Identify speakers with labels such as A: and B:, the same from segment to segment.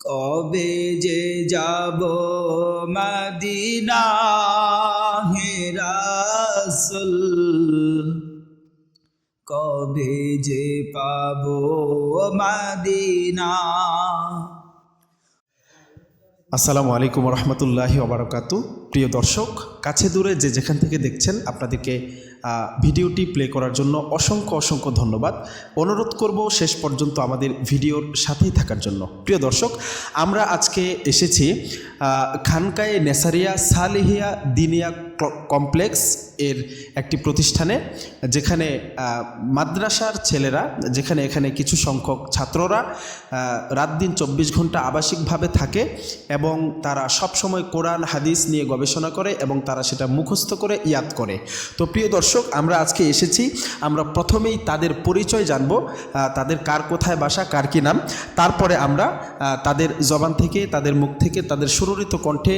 A: কবে যে যাব মদিনা হে রাসূল? কবে যে পাব মদিনা?
B: আসসালামু আলাইকুম রহমতুল্লাহি ওবরাকাতু প্রিয় দর্শক, কাছে দূরে যে যেখান থেকে দেখছেন, আপনাদেরকে ভিডিওটি প্লে করার জন্য অসংখ্য অসংখ্য ধন্যবাদ। অনুরোধ করব শেষ পর্যন্ত আমাদের ভিডিওর সাথেই থাকার জন্য। প্রিয় দর্শক, আমরা আজকে এসেছি খানকায়ে নেসারিয়া সালেহিয়া দিনিয়া কমপ্লেক্স এর একটি প্রতিষ্ঠানে, যেখানে মাদ্রাসার ছেলেরা, যেখানে এখানে কিছু সংখ্যক ছাত্ররা রাত দিন চব্বিশ ঘণ্টা আবাসিকভাবে থাকে এবং তারা সব সময় কোরআন, হাদিস নিয়ে গবেষণা করে এবং তারা সেটা মুখস্থ করে ইয়াদ করে। তো প্রিয় দর্শক আমরা আজকে এসেছি আমরা প্রথমেই তাদের পরিচয় জানব তাদের কার কোথায় বাসা কার কি নাম তারপরে আমরা তাদের জবান থেকে তাদের মুখ থেকে তাদের সুররিত কণ্ঠে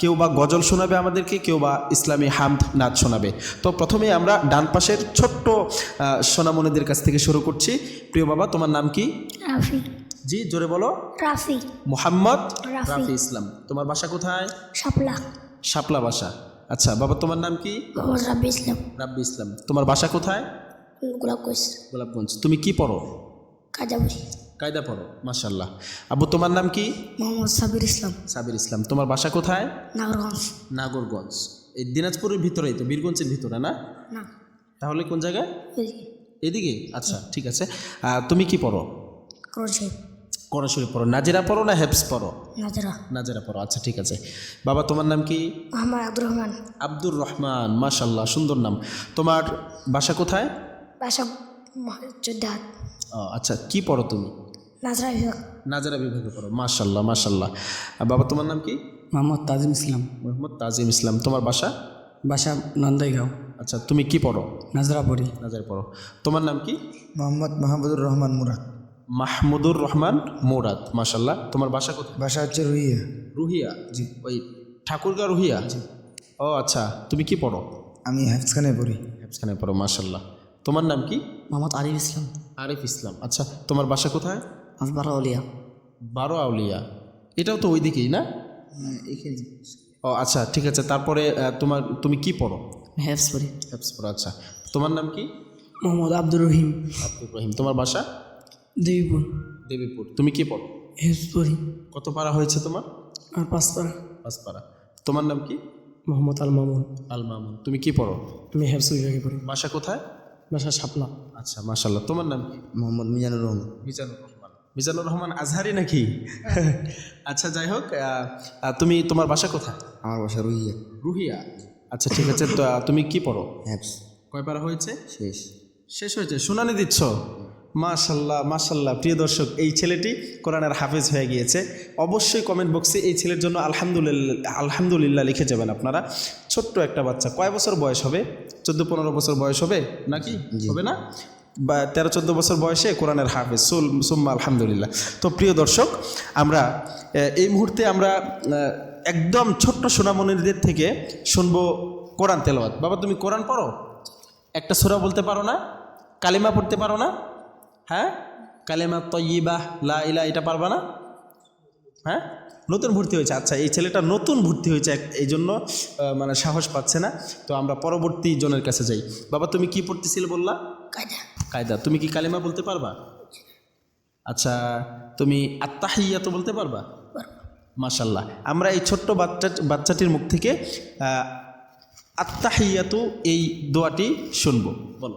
B: কেউ বা গজল শোনাবে আমাদেরকে কেউ বা ইসলামী হামদ নাচ শোনাবে। তো প্রথমেই আমরা ডান পাশের ছোট্ট আহ, সোনামণিদের কাছ থেকে শুরু করছি। প্রিয় বাবা তোমার নাম কি? জি জোরে বলো।
C: রাফি।
B: মোহাম্মদ
C: রাফি।
B: ইসলাম। তোমার বাসা কোথায়?
C: শাপলা।
B: শাপলা বাসা আচ্ছা বাবা তোমার নাম কি?
C: রাব্বি ইসলাম।
B: রাব্বি ইসলাম। তোমার বাসা কোথায়?
C: গোলাপ কোষ
B: গোলাপগঞ্জ। তুমি কি পড়ো?
C: কাজাবুরি
B: কায়দা পড়ো মাশাল্লাহ আবু তোমার নাম কি?
C: মোহাম্মদ সাবির ইসলাম।
B: সাবির ইসলাম। তোমার বাসা কোথায়?
C: নাগরগঞ্জ।
B: নাগরগঞ্জ। এই দিনাজপুরের ভিতরেই তো বীরগঞ্জের ভিতরে না?
C: না।
B: তাহলে কোন জায়গায়? এদিকে। আচ্ছা ঠিক আছে। তুমি কি পড়ো?
C: করছে
B: কড়াশরী পড়ো। নাজেরা পড়ো না হেপস পড়ো?
C: নাজরা।
B: নাজিরা পড়ো। আচ্ছা ঠিক আছে। বাবা তোমার নাম কি?
C: মোহাম্মদ আব্দুর রহমান
B: আব্দুর রহমান মাশাল্লাহ সুন্দর নাম। তোমার বাসা কোথায়?
C: বাসা
B: ও, আচ্ছা কি পড়ো তুমি?
C: নাজরা বিভাগ।
B: নাজারা বিভাগে পড়ো। মাশাল্লাহ মাশাল্লাহ আর বাবা তোমার নাম কি?
D: মোহাম্মদ তাজিম ইসলাম।
B: মোহাম্মদ তাজিম ইসলাম। তোমার বাসা?
D: বাসা নন্দাইগাঁও।
B: আচ্ছা তুমি কি পড়ো?
D: নাজরা পড়ি।
B: নাজারে পড়ো। তোমার নাম কি?
E: মোহাম্মদ মাহমুদুর রহমান মুরাদ।
B: মাহমুদুর রহমান মোরাদ মাশাল্লাহ তোমার বাসা কোথায়?
E: বাসা হচ্ছে রুহিয়া।
B: রুহিয়া? জি। ওই ঠাকুরগা রুহিয়া? জি। ও আচ্ছা। তুমি কি পড়ো?
E: আমি হাফসখানে পড়ি।
B: হেফসখানে পড়ো মাশাল্লাহ তোমার নাম কি?
D: মোহাম্মদ আরিফ ইসলাম।
B: আরিফ ইসলাম। আচ্ছা তোমার বাসা কোথায়?
D: বারো আউলিয়া।
B: বারো আউলিয়া। এটাও তো ওইদিকেই না? ও আচ্ছা ঠিক আছে। তারপরে তোমার তুমি কি পড়ো?
D: হেফসপুরি
B: হেফস পড়ো আচ্ছা। তোমার নাম কি?
D: মোহাম্মদ আব্দুর রহিম।
B: আব্দুর রহিম। তোমার বাসা?
D: দেবীপুর
B: দেবীপুর। তুমি কি পড়ো?
D: হেফসপুরি
B: কত পারা হয়েছে তোমার?
D: আর পাঁচপাড়া
B: পাঁচপাড়া তোমার নাম কি?
D: মোহাম্মদ আল মামুন
B: আল মামুন তুমি কি পড়ো?
D: আমি হেফস বিভাগে পড়ি।
B: বাসা কোথায়?
D: বাসা শাপলা।
B: আচ্ছা মাশাল্লাহ তোমার নাম কি?
E: মোহাম্মদ মিজানুর রহমান।
B: মিজানুর রহমান। মিজানুর রহমান আজহারি নাকি? আচ্ছা যাই হোক তুমি তোমার বাসা কোথায়?
E: আমার বাসা রুইয়া
B: রুহিয়া? আচ্ছা ঠিক আছে। তুমি কি পড়ো?
E: হ্যাপস
B: কয় পারা হয়েছে?
E: শেষ।
B: শেষ হয়েছে। শুনানি দিচ্ছ? মাশাল্লাহ মাশাল্লাহ। প্রিয় দর্শক এই ছেলেটি কোরআনের হাফেজ হয়ে গিয়েছে। অবশ্যই কমেন্ট বক্সে এই ছেলের জন্য আলহামদুলিল্লাহ আলহামদুলিল্লাহ লিখে যাবেন আপনারা। ছোট্ট একটা বাচ্চা। কয় বছর বয়স হবে? চোদ্দ পনেরো বছর বয়স হবে? নাকি? হবে না? বা তেরো চোদ্দ বছর বয়সে কোরআনের হাফেজ। সুল সুম্মা আলহামদুলিল্লাহ। তো প্রিয় দর্শক আমরা এই মুহূর্তে আমরা একদম ছোট্ট সোনামণিদের থেকে শুনব কোরআন তেলাওয়াত। বাবা তুমি কোরআন পড়ো? একটা সুরা বলতে পারো না? কালিমা পড়তে পারো না? হ্যাঁ? কালিমা তয়িবা লা ইলা এটা পারবা না? হ্যাঁ? নতুন ভর্তি হয়েছে আচ্ছা এই ছেলেটা নতুন ভর্তি হয়েছে এই জন্য মানে সাহস পাচ্ছে না। তো আমরা পরবর্তী জনের কাছে যাই। বাবা তুমি কি পড়তেছিলে বললা? কায়দা। তুমি কি কালেমা বলতে পারবা? আচ্ছা তুমি আত্মাহিয়া তো বলতে পারবা? মাশাল্লাহ আমরা এই ছোট্ট বাচ্চা বাচ্চাটির মুখ থেকে আত্মাহিয়াতু এই দোয়াটি শুনব। বলো।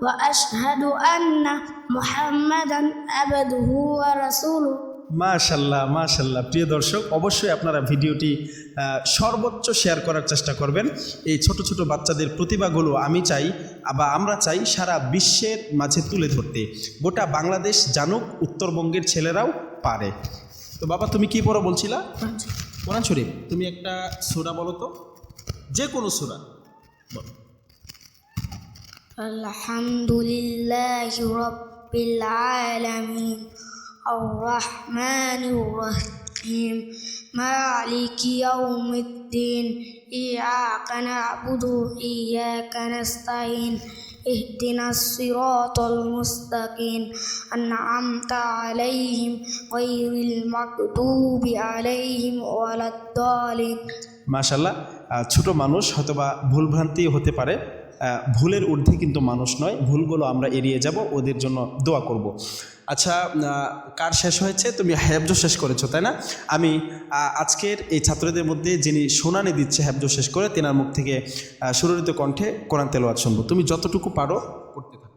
C: وأشهد أن محمدا عبده ورسوله
B: মাশাল্লাহ মাশাল্লাহ প্রিয় দর্শক অবশ্যই আপনারা ভিডিওটি আহ, সর্বোচ্চ শেয়ার করার চেষ্টা করবেন এই ছোট ছোট বাচ্চাদের প্রতিভাগুলো আমি চাই বা আমরা চাই সারা বিশ্বের মাঝে তুলে ধরতে গোটা বাংলাদেশ জানুক উত্তরবঙ্গের ছেলেরাও পারে তো বাবা তুমি কি পড়ো বলছিলা কোরআন শরীফ তুমি একটা সোরা বলো তো যে কোনো সুরা
C: الحمد لله رب العالمين الرحمن الرحيم مالك يوم الدين إياك نعبد وإياك نستعين اهدنا الصراط المستقيم أنعمت عليهم غير المغضوب عليهم ولا الضالين
B: মাশাল্লাহ আহ, ছোট মানুষ হয়তোবা ভুলভ্রান্তি হতে পারে আহ, ভুলের ঊর্ধ্বে কিন্তু মানুষ নয় ভুলগুলো আমরা এড়িয়ে যাব ওদের জন্য দোয়া করব আচ্ছা আহ, কার শেষ হয়েছে তুমি হ্যাবজো শেষ করেছো তাই না আমি আহ, আজকের এই ছাত্রদের মধ্যে যিনি শুনানি দিচ্ছে হ্যাবজো শেষ করে তেনার মুখ থেকে আহ, সুররিত কণ্ঠে কোরআন তেলোয়াত শুনবো তুমি যতটুকু পারো করতে থাকো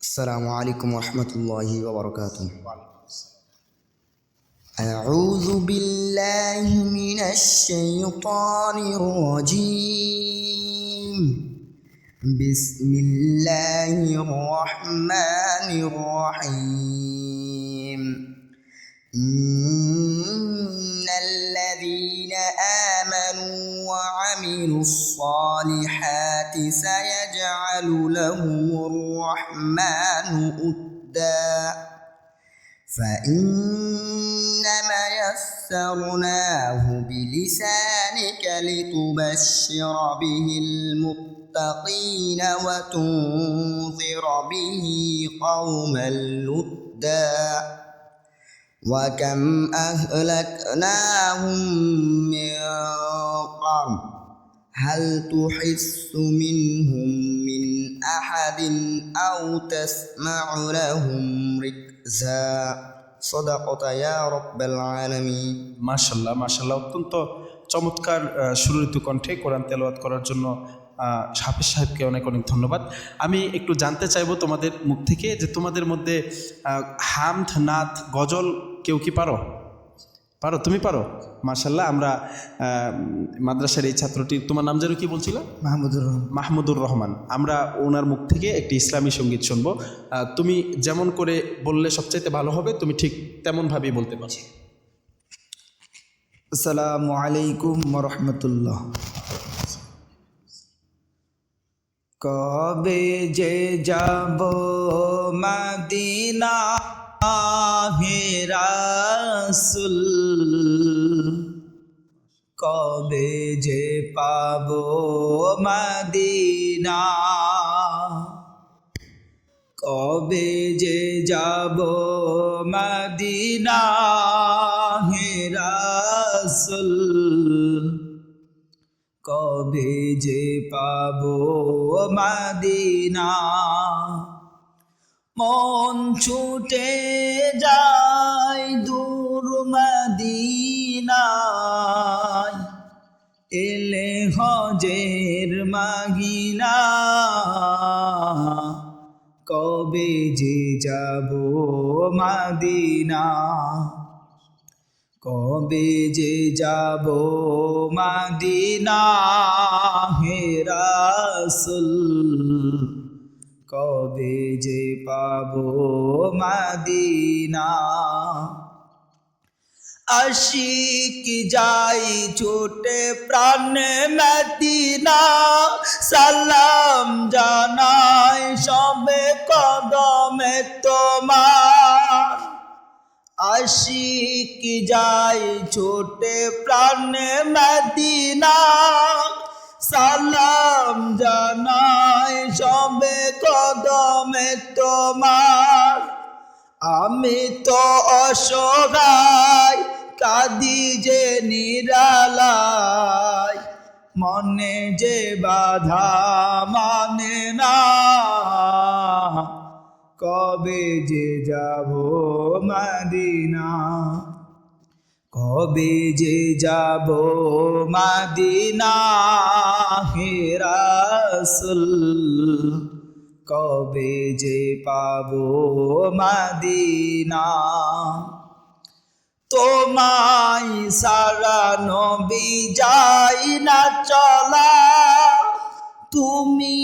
E: السلام عليكم ورحمة الله وبركاته أعوذ بالله من الشيطان الرجيم بسم الله الرحمن الرحيم. إن الذين آمنوا وعملوا الصالحات سيجعل لهم الرحمن أدا فإنما يسرناه بلسانك لتبشر به المتقين وتنذر به قوما لُدًّا وكم أهلكناهم من قرن هل تحس منهم من أحد أو تسمع لهم ركزا
B: মাশাল্লাহ মাশাল্লাহ অত্যন্ত চমৎকার সুরিত কণ্ঠে কোরআন তেলাওয়াত করার জন্য হাফিজ সাহেবকে অনেক অনেক ধন্যবাদ। আমি একটু জানতে চাইব তোমাদের মুখ থেকে যে তোমাদের মধ্যে হামথ নাথ গজল কেউ কি পারো? পারো তুমি পারো। মাশাল্লাহ আমরা মাদ্রাসার এই ছাত্রটি তোমার নাম যেন কি বলছিল?
E: মাহমুদুর রহমান।
B: মাহমুদুর রহমান। আমরা ওনার মুখ থেকে একটি ইসলামী সংগীত শুনব। তুমি যেমন করে বললে সবচাইতে ভালো হবে তুমি ঠিক তেমনভাবেই বলতে পারছ
A: আসসালামু আলাইকুম রহমতুল্লাহ। কবে যে যাব মদিনা হেরাসুল কবে যে পাব মদিনা? কবে যে যাব মদিনা? হেরাসুল কবে যে পাব মদিনা? মন ছুটে যায় দূর মদিনায়। এলে হজের মাগিনা কবে যে যাব মাদিনা? কবে যে যাব মাদিনা হেরাসুল কবে যে পাব মাদিনা? আশিক যাই ছোটে প্রাণ মদিনা, সালাম জানাই সবে কদমে তোমার। আশিক যাই ছোটে প্রাণ মদিনা সালাম জানাই সবে কদমে তোমার। আমি তো অসহায়, কাদি যে নিরালায়। মনে যে বাধা মানে না। কবে যে যাব মাদিনা। কবে যে যাব মাদিনা হেরাসুল কবে যে পাব মাদিনা? তোমায় সারা নবী যাই না চলা, তুমি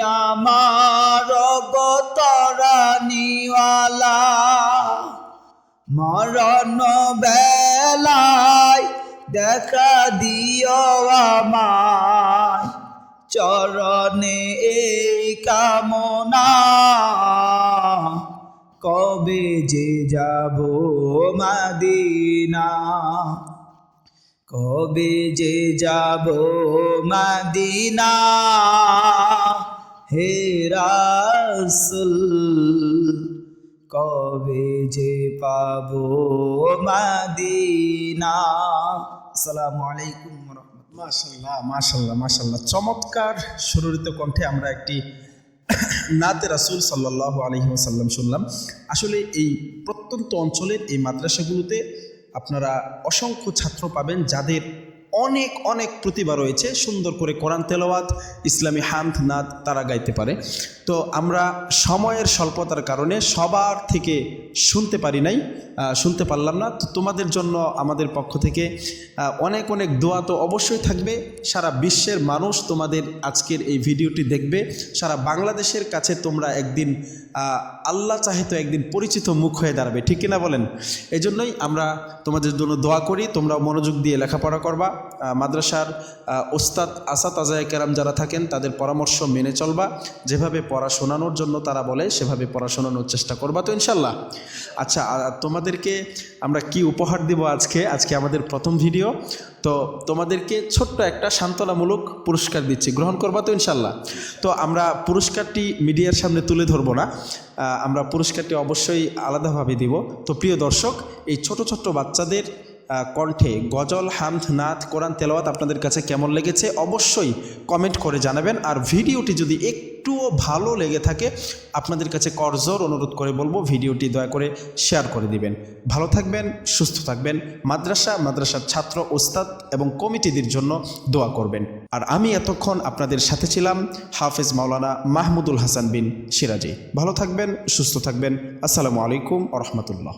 A: আমার গতরানিওয়ালা মরণ বেলায় দেখা দিও আমায়। চরণে এই কামনা, কবে যে যাব মাদিনা? কবে যে যাব মাদিনা? হে রাসুল কবে যে পাবো মাদিনা? আসসালামু আলাইকুম
B: মাশাল্লাহ মাশাল্লাহ মাশাল্লাহ চমৎকার সুররিত কণ্ঠে আমরা একটি নাতে রাসুল সাল্লাহ আলহি ওসাল্লাম শুনলাম। আসলে এই প্রত্যন্ত অঞ্চলের এই মাদ্রাসাগুলোতে আপনারা অসংখ্য ছাত্র পাবেন যাদের অনেক অনেক প্রতিভা রয়েছে। সুন্দর করে কোরআন তেলাওয়াত, ইসলামী হান্ত নাদ তারা গাইতে পারে। তো আমরা সময়ের স্বল্পতার কারণে সবার থেকে শুনতে পারি নাই শুনতে পারলাম না। তো তোমাদের জন্য আমাদের পক্ষ থেকে অনেক অনেক দোয়া তো অবশ্যই থাকবে। সারা বিশ্বের মানুষ তোমাদের আজকের এই ভিডিওটি দেখবে। সারা বাংলাদেশের কাছে তোমরা একদিন আল্লাহ চাহে তো একদিন পরিচিত মুখ হয়ে দাঁড়াবে, ঠিক কিনা বলেন? এই জন্যই আমরা তোমাদের জন্য দোয়া করি তোমরা মনোযোগ দিয়ে লেখাপড়া করবা। মাদ্রাসার ওস্তাদ আসাদ আজায় কেরাম যারা থাকেন, তাদের পরামর্শ মেনে চলবা। যেভাবে পড়া শোনানোর জন্য তারা বলে, সেভাবে পড়া শোনানোর চেষ্টা করবা তো ইনশাল্লাহ আচ্ছা তোমাদেরকে আমরা কি উপহার দিব আজকে? আজকে আমাদের প্রথম ভিডিও। তো তোমাদেরকে ছোট্ট একটা সান্ত্বনামূলক পুরস্কার দিচ্ছি, গ্রহণ করবা তো ইনশাল্লাহ তো আমরা পুরস্কারটি মিডিয়ার সামনে তুলে ধরবো না। আমরা পুরস্কারটি অবশ্যই আলাদাভাবে দিব। তো প্রিয় দর্শক এই ছোট ছোট্ট বাচ্চাদের কণ্ঠে গজল, হামদ নাথ কোরআন, তেলাওয়াত আপনাদের কাছে কেমন লেগেছে অবশ্যই কমেন্ট করে জানাবেন। আর ভিডিওটি যদি একটুও ভালো লেগে থাকে, আপনাদের কাছে করজোর অনুরোধ করে বলব ভিডিওটি দয়া করে শেয়ার করে দিবেন। ভালো থাকবেন, সুস্থ থাকবেন, মাদ্রাসা, মাদ্রাসার ছাত্র, ওস্তাদ এবং কমিটিদের জন্য দোয়া করবেন। আর আমি এতক্ষণ আপনাদের সাথে ছিলাম হাফেজ মাওলানা মাহমুদুল হাসান বিন সিরাজি। ভালো থাকবেন, সুস্থ থাকবেন। আসসালামু আলাইকুম আ রহমতুল্লাহ।